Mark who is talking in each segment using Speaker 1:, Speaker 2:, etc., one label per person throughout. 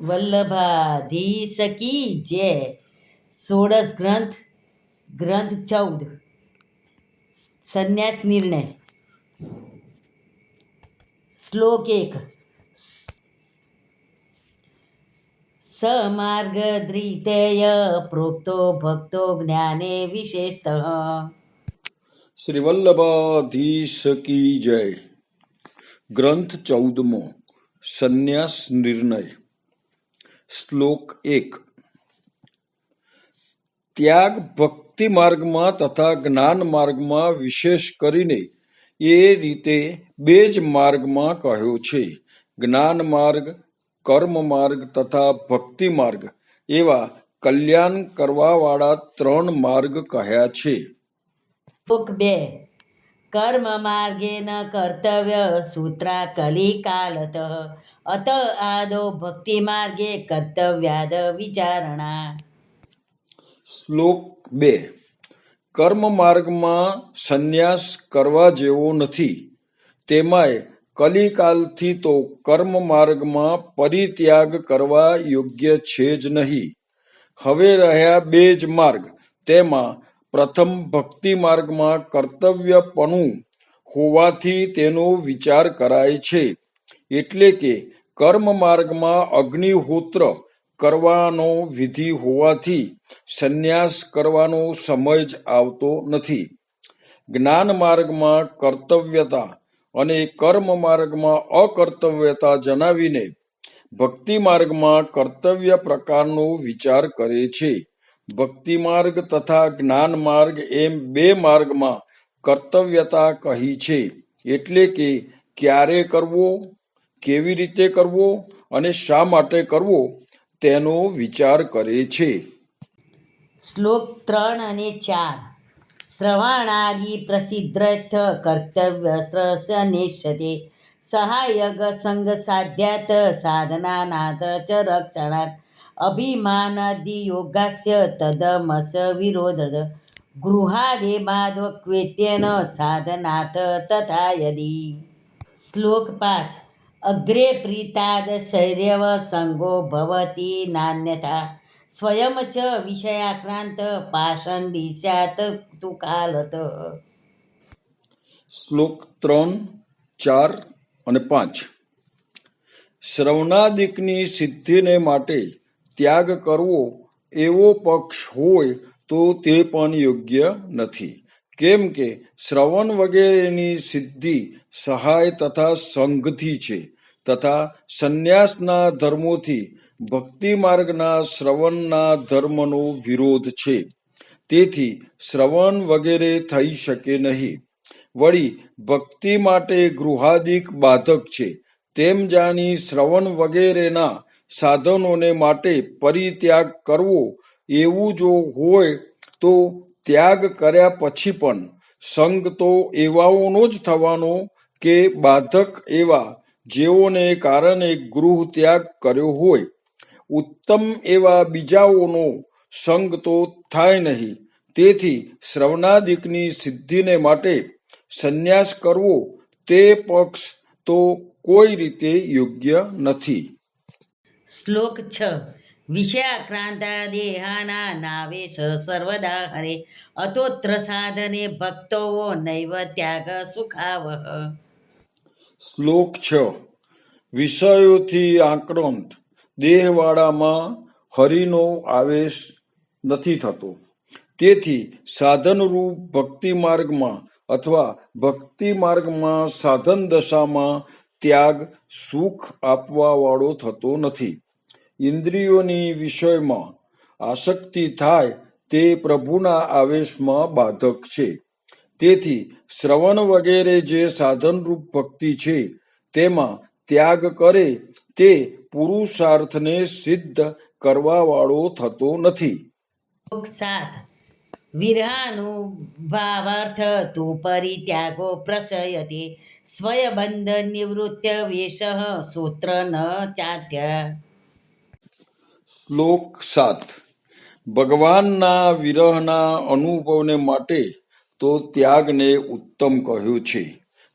Speaker 1: વલ્લભાધીશ કી જય ષોડશ ગ્રંથ ગ્રંથ ચૌદ સંન્યાસ નિર્ણય શ્લોક એક સમાર્ગદ્રિતેય પ્રોક્તો ભક્તો જ્ઞાને વિશેષતઃ
Speaker 2: શ્રી વલ્લભાધીશ કી જય ગ્રંથ ચૌદમો સંન્યાસ નિર્ણય શ્લોક એક. ત્યાગ ભક્તિ માર્ગમાં તથા જ્ઞાન માર્ગમાં વિશેષ કરીને એ રીતે બે જ માર્ગમાં કહ્યો છે. જ્ઞાન માર્ગ, કર્મ માર્ગ તથા ભક્તિ માર્ગ એવા કલ્યાણ કરવાવાળા ત્રણ માર્ગ કહ્યા છે.
Speaker 1: બે. કર્મ માર્ગેન કર્તવ્ય સૂત્રા કલિકાલત. અત આદો ભક્તિ માર્ગે કર્તવ્યાદ વિચારણા.
Speaker 2: શ્લોક બે. કર્મ માર્ગમાં સંન્યાસ કરવા જેવો નથી. તેમાંય કલિકાલથી તો કર્મ માર્ગમાં પરિત્યાગ કરવા યોગ્ય છે જ નહીં. હવે રહ્યા બે જ માર્ગ. તેમાં પ્રથમ ભક્તિ માર્ગમાં કર્તવ્યપણું હોવાથી તેનો વિચાર કરાય છે. એટલે કે કર્મ માર્ગમાં અગ્નિહોત્ર કરવાનો વિધિ હોવાથી સંન્યાસ કરવાનો સમય જ આવતો નથી. જ્ઞાન માર્ગમાં કર્તવ્યતા અને કર્મ માર્ગમાં અકર્તવ્યતા જણાવીને ભક્તિ માર્ગમાં કર્તવ્ય પ્રકારનો વિચાર કરે છે. ભક્તિ માર્ગ તથા જ્ઞાન માર્ગ એમ બે માર્ગમાં કર્તવ્યતા કહી છે. એટલે કે ક્યારે કરવો, કેવી રીતે કરવો અને શા માટે કરવો તેનો વિચાર કરે છે.
Speaker 1: શ્લોક ત્રણ અને ચાર. શ્રવણાદિ પ્રસિદ્ધ કર્તવ્ય નિશ્ચતે સહાયક સંગ સાધ્યાત સાધનાનાથ ચ રક્ષણાત અભિમાનાદિ યોગાસ્ય તદમસ વિરોધ ગૃહાદે બાધક્વેત્યેન સાધનાર્થ તથા યદિ શ્લોક પાંચ અગ્રે પ્રીતાદ શૈર્યવ સંગો ભવતી નાન્યથા સ્વયં ચ વિષયાક્રાંત પાષંડી સ્યાત તુકાલત
Speaker 2: શ્લોક ત્રણ ચાર અને પાંચ શ્રવણાદિકની સિદ્ધિને માટે ત્યાગ કરવો એવો પક્ષ હોય તો તે પણ યોગ્ય નથી. કેમ કે શ્રવણ વગેરેની સિદ્ધિ સહાય તથા સંઘથી છે તથા સંન્યાસના ધર્મોથી ભક્તિ માર્ગના શ્રવણના ધર્મનો વિરોધ છે. તેથી શ્રવણ વગેરે થઈ શકે નહીં. વળી ભક્તિ માટે ગૃહાદિક બાધક છે. તેમ જાણી શ્રવણ વગેરેના સાધનોને માટે પરિત્યાગ કરવો એવું જો હોય તો ત્યાગ કર્યા પછી પણ સંગ તો એવાઓનો જ થવાનો કે બાધક એવા જેઓને કારણે ગૃહ ત્યાગ કર્યો હોય. ઉત્તમ એવા બીજાઓનો સંગ તો થાય નહીં. તેથી શ્રવણાદિકની સિદ્ધિને માટે સંન્યાસ કરવો તે પક્ષ તો કોઈ રીતે યોગ્ય નથી.
Speaker 1: શ્લોક છ. વિષયાક્રાંતા દેહાના નાવેશ સર્વદા હરે. અતોત્ર સાધને ભક્તો નૈવ ત્યાગ સુખાવ
Speaker 2: શ્લોક છ. વિષયોથી આક્રાંત દેહવાળામાં હરિનો આવેશ નથી થતો. તેથી સાધનરૂપ ભક્તિ માર્ગમાં અથવા ભક્તિ માર્ગમાં સાધન દશામાં ત્યાગ, સુખ આપવા વાળો થતો નથી. ઇન્દ્રિયોની વિષયમાં આસક્તિ થાય તે પ્રભુના આવેશમાં બાધક છે. તેથી શ્રવણ વગેરે જે સાધનરૂપ ભક્તિ છે, તેમાં ત્યાગ કરે તે પુરુષાર્થને સિદ્ધ કરવા વાળો થતો નથી.
Speaker 1: વિરહાનુભાવાર્થ તુ પરિત્યાગો પ્રશયતે સ્વયબંધ નિવૃત્ય વેશ સૂત્ર ન ચાત્ય
Speaker 2: શ્લોક સાત. ભગવાનના વિરહના અનુભવને માટે તો ત્યાગને ઉત્તમ કહ્યું છે.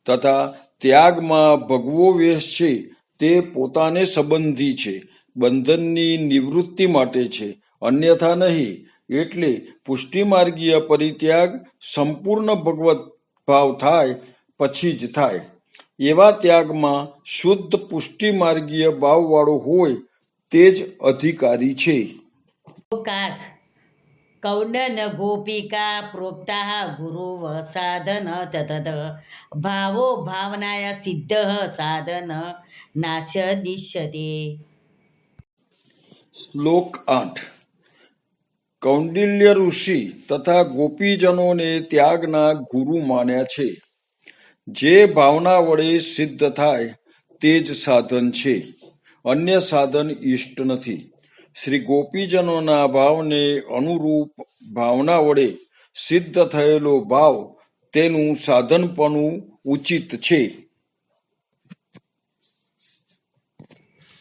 Speaker 2: તથા ત્યાગમાં ભગવો વેશ છે, તે પોતાને સંબંધી છે. બંધનની નિવૃત્તિ માટે છે. અન્યથા નહીં, એટલે પુષ્ટિમાર્ગીય પરિત્યાગ સંપૂર્ણ ભગવત ભાવ થાય પછી જ થાય. એવા ત્યાગમાં શુદ્ધ પુષ્ટિમાર્ગીય ભાવવાળો હોય તે જ અધિકારી છે.
Speaker 1: કૌંડન ગોપિકા પ્રોક્તા ગુરુ સાધન તદ ભાવો ભાવનાય સિદ્ધ સાધન નાશ દિશ્યતે
Speaker 2: શ્લોક આઠ. કૌંડિલ્ય ઋષિ તથા ગોપીજનોને ત્યાગના ગુરુ માન્યા છે. જે ભાવના વડે સિદ્ધ થાય તે જ સાધન છે. અન્ય સાધન ઈષ્ટ નથી. શ્રી ગોપીજનોના ભાવને અનુરૂપ ભાવના વડે સિદ્ધ થયેલો ભાવ તેનું સાધનપણું ઉચિત છે.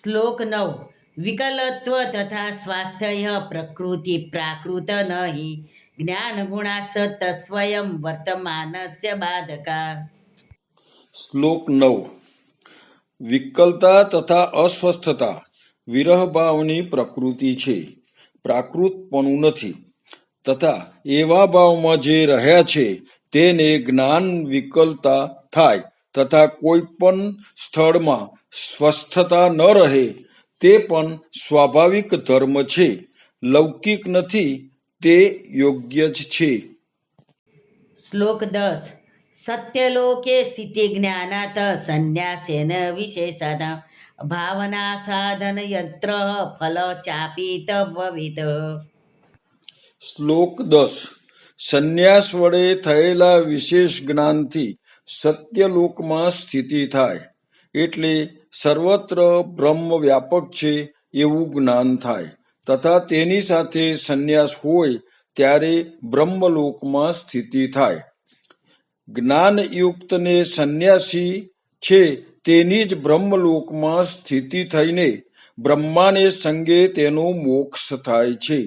Speaker 1: શ્લોક નવ. વિકલત્વ તથા સ્વાસ્થ્ય પ્રકૃતિ પ્રાકૃત નહીં. જ્ઞાન ગુણાસ સ્વયં વર્તમાનસ્ય બાધકા.
Speaker 2: શ્લોક નવ. વિકલતા તથા અસ્વસ્થતા વિરહભાવની પ્રકૃતિ છે. પ્રાકૃતપણું નથી. તથા એવા ભાવમાં જે રહ્યા છે, તેને જ્ઞાન વિકલતા થાય. તથા કોઈ પણ સ્થળમાં સ્વસ્થતા ન રહે, તે પણ સ્વાભાવિક ધર્મ છે. લૌકિક નથી, તે યોગ્ય જ છે.
Speaker 1: શ્લોક દસ. સત્યલોકે સ્થિતિ જ્ઞાનાત સંન્યાસેન વિશેષાદ ભાવના સાધન યંત્ર ફલ ચાપિત ભવિત
Speaker 2: શ્લોક દસ સંન્યાસ વડે થયેલા વિશેષ જ્ઞાનથી સત્યલોકમાં સ્થિતિ થાય એટલે સર્વત્ર બ્રહ્મ વ્યાપક છે એવું જ્ઞાન થાય તથા તેની સાથે સંન્યાસ હોય ત્યારે બ્રહ્મલોકમાં સ્થિતિ થાય જ્ઞાનયુક્તને સંન્યાસી છે તેની જ બ્રહ્મલોકમાં સ્થિતિ થઈને બ્રહ્માને સંગે તેનો મોક્ષ થાય છે.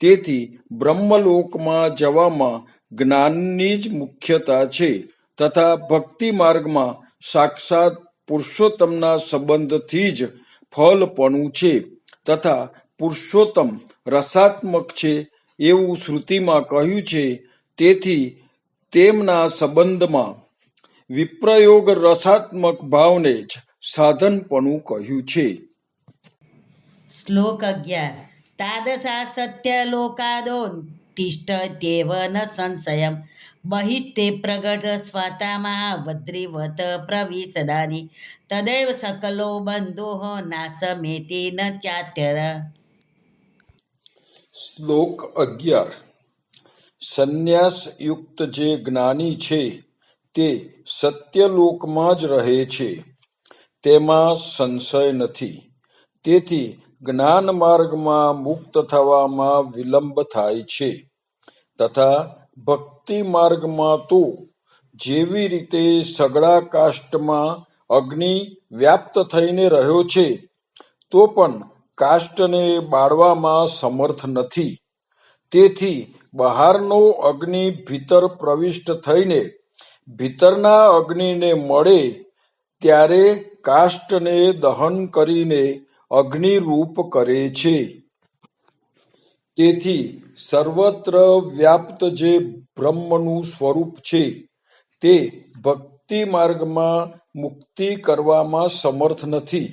Speaker 2: તેથી બ્રહ્મલોકમાં જવામાં જ્ઞાનની જ મુખ્યતા છે તથા ભક્તિ માર્ગમાં સાક્ષાત પુરુષોત્તમના સંબંધથી જ ફલપણું છે તથા પુરુષોત્તમ રસાત્મક છે એવું શ્રુતિમાં કહ્યું છે. તેથી તેમના સંબંધમાં વિપ્રયોગ રસાત્મક ભાવને જ સાધનપણું કહ્યું છે.
Speaker 1: શ્લોક અગિયાર. તાદશા સત્યલોકાદો તિષ્ઠત્યેવ ન સંશયમ. બહિષ્તે પ્રગટ સ્વાતામાં વદ્રીવત પ્રવિશદાની. તદૈવ સકલો બંધો નાસમેતિ ન ચાત્યર.
Speaker 2: શ્લોક અગિયાર. સંન્યાસ યુક્ત જે જ્ઞાની છે, તે સત્યલોકમાં જ રહે છે. તેમાં સંશય નથી. તેથી જ્ઞાન માર્ગમાં મુક્ત થવામાં વિલંબ થાય છે. તથા ભક્તિ માર્ગમાં તો જેવી રીતે સગળા કાષ્ટમાં અગ્નિ વ્યાપ્ત થઈને રહ્યો છે, તો પણ કાષ્ટને બાળવામાં સમર્થ નથી. તેથી બહારનો અગ્નિ ભીતર પ્રવિષ્ટ થઈને ભીતરના અગ્નિને મળે ત્યારે કાષ્ટને દહન કરીને અગ્નિરૂપ કરે છે. તેથી સર્વત્ર વ્યાપ્ત જે બ્રહ્મનું સ્વરૂપ છે, તે ભક્તિ માર્ગમાં મુક્તિ કરવામાં સમર્થ નથી,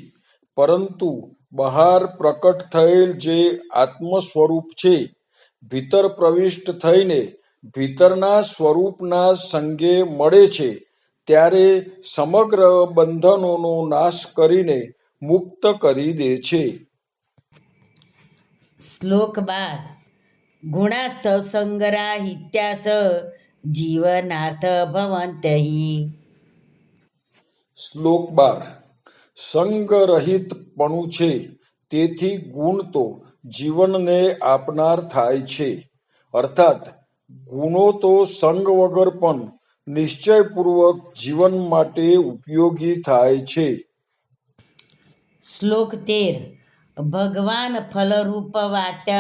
Speaker 2: પરંતુ બહાર પ્રકટ થયેલ જે આત્મ સ્વરૂપ છે ભીતર પ્રવિષ્ટ થઈને ભીતરના સ્વરૂપના સંગે મળે છે ત્યારે સમગ્ર બંધનોનો નાશ કરીને મુક્ત કરી દે છે.
Speaker 1: શ્લોક બાર. ગુણાસ્થ સંગ્રાહિત્યાસ જીવનાર્થ ભવંતહિ.
Speaker 2: શ્લોક બાર. સંગરહિતપણું છે તેથી ગુણ તો જીવનને આપનાર થાય છે. અર્થાત ગુણો તો સંગ વગર પણ નિશ્ચયપૂર્વક જીવન માટે ઉપયોગી થાય છે.
Speaker 1: શ્લોક તેર. ભગવાન ફલરૂપ વાત્ય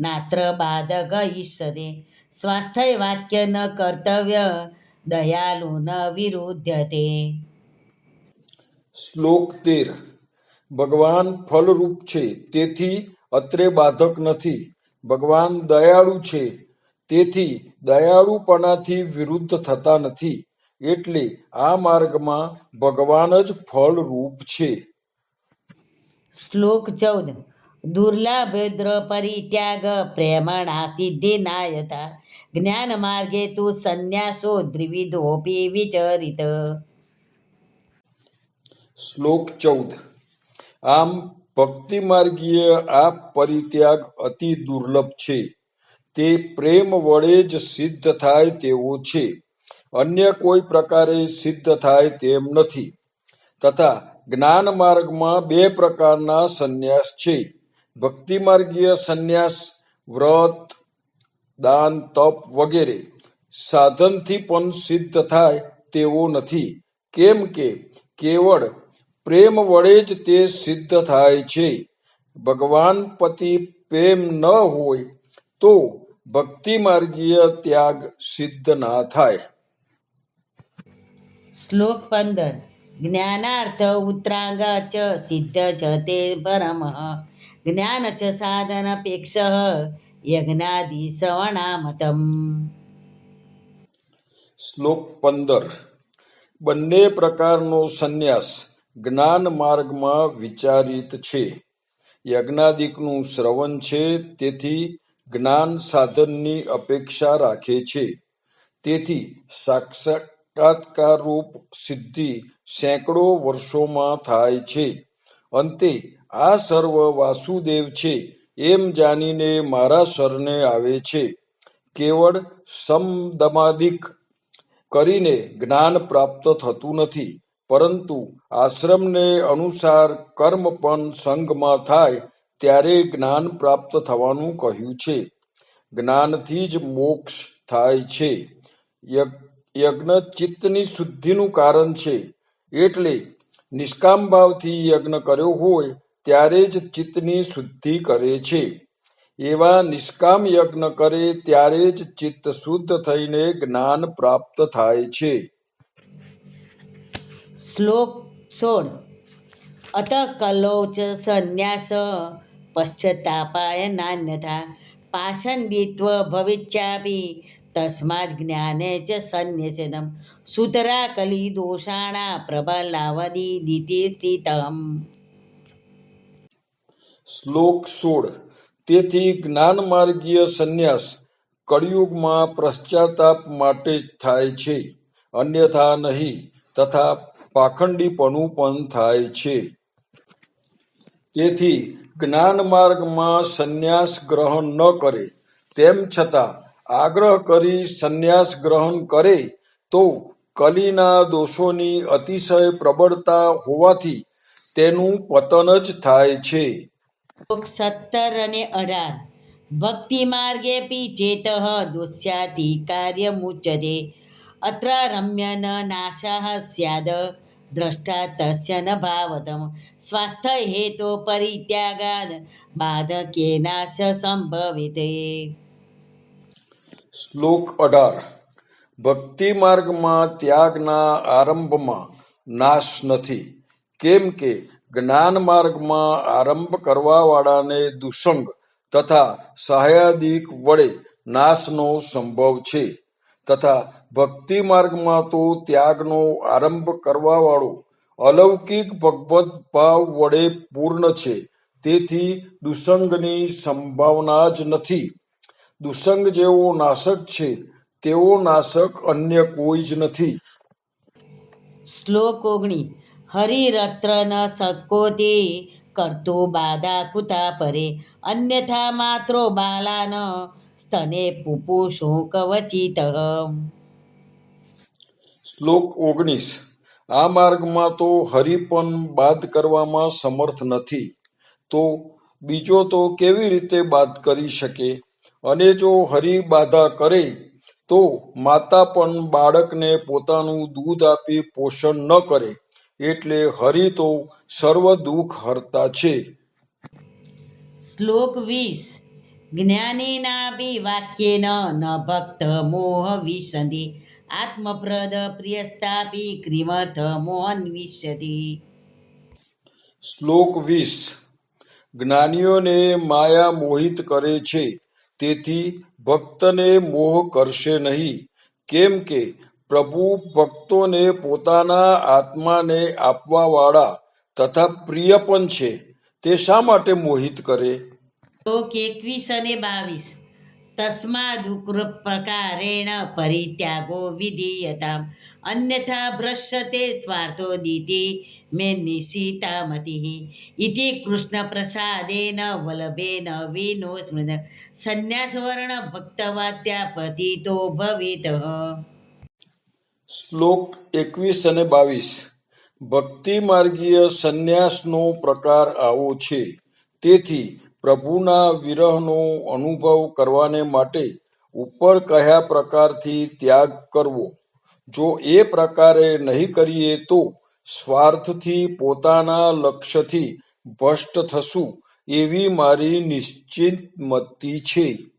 Speaker 1: નાત્ર બાધક ઈષ્યતે સ્વાસ્થ્ય વાક્ય ન કર્તવ્ય દયાલુ ન વિરુદ્ધતે.
Speaker 2: શ્લોક તેર. ભગવાન ફલરૂપ છે તેથી અત્રે બાધક નથી. ભગવાન દયાળુ છે. તેથી દયાળુપણાથી વિરુદ્ધ થતા નથી. એટલે આ માર્ગમાં ભગવાન જ ફળરૂપ છે.
Speaker 1: શ્લોક ચૌદ. દુર્લભદ્ર પરિત્યાગ પ્રેમણા સિદ્ધિ નાયતા જ્ઞાન માર્ગે તું સંન્યાસો દ્વિવિધોપી વિચરિત.
Speaker 2: શ્લોક ચૌદ. આમ ભક્તિ માર્ગીય આ પરિત્યાગ અતિ દુર્લભ છે. તે પ્રેમ વડે જ સિદ્ધ થાય તેવો છે. અન્ય કોઈ પ્રકારે સિદ્ધ થાય તેમ નથી. તથા જ્ઞાન માર્ગમાં બે પ્રકારના સંન્યાસ છે. ભક્તિ માર્ગીય સંન્યાસ, વ્રત, દાન, તપ વગેરે સાધનથી પણ સિદ્ધ થાય તેવો નથી. કેમ કે કેવળ પ્રેમ વડે જ તે સિદ્ધ થાય છે. ભગવાન પતિ પ્રેમ ન હોય તો ભક્તિ માર્ગીય ત્યાગ સિદ્ધ ના થાય.
Speaker 1: શ્લોક પંદર. જ્ઞાનાર્થ ઉત્તરાંગ ચ સિદ્ધ ચ તે પરમ. જ્ઞાન ચ સાધનપેક્ષ યજ્ઞાદિ શ્રવણામતમ.
Speaker 2: શ્લોક પંદર. બંને પ્રકારનો સંન્યાસ. જ્ઞાન માર્ગમાં વિચારિત છે. યજ્ઞાદિકનું શ્રવણ છે, તેથી જ્ઞાન સાધનની અપેક્ષા રાખે છે. તેથી સાક્ષાત્કાર રૂપ સિદ્ધિ સેંકડો વર્ષોમાં થાય છે. અંતે આ સર્વ વાસુદેવ છે, એમ જાણીને મારા શરણે આવે છે. કેવળ સમદમાદિક કરીને જ્ઞાન પ્રાપ્ત થતું નથી. પરંતુ આશ્રમને અનુસાર કર્મ પણ સંગમાં થાય ત્યારે જ્ઞાન પ્રાપ્ત થવાનું કહ્યું છે. જ્ઞાનથી જ મોક્ષ થાય છે. યજ્ઞ ચિત્તની શુદ્ધિનું કારણ છે. એટલે નિષ્કામ ભાવથી યજ્ઞ કર્યો હોય ત્યારે જ ચિત્તની શુદ્ધિ કરે છે. એવા નિષ્કામ યજ્ઞ કરે ત્યારે જ ચિત્ત શુદ્ધ થઈને જ્ઞાન પ્રાપ્ત થાય છે.
Speaker 1: શ્લોક સોળ. અત કલો સંન્યાસ પશ્ચતાપાય નાન્યથા પાષંડિત્વ ભવિચ્યાપી તસ્માદ જ્ઞાને ચ સંન્યસેદમ સુતરા કલી દોષાણા પ્રબલાવદી દિતિ સ્થિતમ
Speaker 2: શ્લોક સોળ. તેથી જ્ઞાન માર્ગીય સંન્યાસ કળિયુગમાં પશ્ચાતાપ માટે જ થાય છે. અન્યથા નહીં. તથા પાખંડીપણું પણ થાય છે. તેથી જ્ઞાન માર્ગમાં સંન્યાસ ગ્રહણ ન કરે. તેમ છતાં આગ્રહ કરી સંન્યાસ ગ્રહણ કરે તો કલીના દોષોની અતિશય પ્રબળતા હોવાથી તેનું પતન જ થાય છે.
Speaker 1: સત્તર અને અઢાર. ભક્તિ માર્ગે પી ચેત કાર્ય કાર્યમુચ્યતે અત્ર રમ્ય ન નાશઃ સ્યાદ દ્રષ્ટા તસ્ય ન ભાવતમ સ્વાસ્થ્ય હેતો પરિત્યાગાદ બાધકે નાશ સંભવિત
Speaker 2: શ્લોક અઢાર ભક્તિ માર્ગમાં ત્યાગના આરંભમાં નાશ નથી કેમ કે જ્ઞાન માર્ગમાં આરંભ કરવાવાળાને દુસંગ તથા સહાયાદિક વડે નાશનો સંભવ છે તથા ભક્તિ માર્ગમાં તો ત્યાગનો આરંભ કરવાવાળો અલૌકિક ભગવત ભાવ વડે પૂર્ણ છે. તેથી દુસંગની સંભાવના જ નથી. દુસંગ જેવો નાશક છે, તેવો નાશક અન્ય કોઈ જ નથી.
Speaker 1: શ્લોક ઓગણી. હરિરત્ર ન શક્કોતે કરતો બાધા કુતા પરે. અન્યથા માત્રો બાલાન સ્તને પુપુષો કવચિત
Speaker 2: શ્લોક ઓગણીસ આ માર્ગમાં તો હરિ પણ બાદ કરવામાં સમર્થ નથી તો બીજો તો કેવી રીતે બાદ કરી શકે અને જો હરિ બાધા કરે તો માતા પણ બાળકને પોતાનું દૂધ આપી પોષણ ન કરે એટલે હરિ તો સર્વ દુઃખ હરતા છે
Speaker 1: શ્લોક વીસ જ્ઞાનીનાભી વાક્યેન ન ભક્ત મોહ વિશંતિ આત્મપ્રદ પ્રિયસ્તાપી ક્રિમર્થ મોહન વિશ્યતિ
Speaker 2: શ્લોક વીસ જ્ઞાનીઓને માયા મોહિત કરે છે તેથી ભક્તને મોહ કરશે નહીં। કેમ કે પ્રભુ ભક્તોને પોતાના આત્માને આપવાવાળા તથા પ્રિય પણ છે, તે શા માટે મોહિત કરે?
Speaker 1: શ્લોક એકવીસ અને બાવીસ. તસ્માદુક્ર પ્રકારેણ પરિત્યાગો વિધીયતામ. અન્યથા ભ્રશ્યતે સ્વાર્થોદિતિ મે નિશિતામતિ. ઇતિ કૃષ્ણ પ્રસાદેન વલ્લભેન વિનો સ્મૃત. સંન્યાસવર્ણ ભક્તવાત્યા પતિતો ભવિત.
Speaker 2: શ્લોક એકવીસ અને બાવીસ. ભક્તિ માર્ગીય સંન્યાસનો પ્રકાર આવો છે. તેથી પ્રભુના વિરહનો અનુભવ કરવાને માટે ઉપર કયા પ્રકારથી ત્યાગ કરવો? જો એ પ્રકારે નહીં કરીએ તો સ્વાર્થથી પોતાના લક્ષ્યથી ભ્રષ્ટ થશું એવી મારી નિશ્ચિત મતિ છે.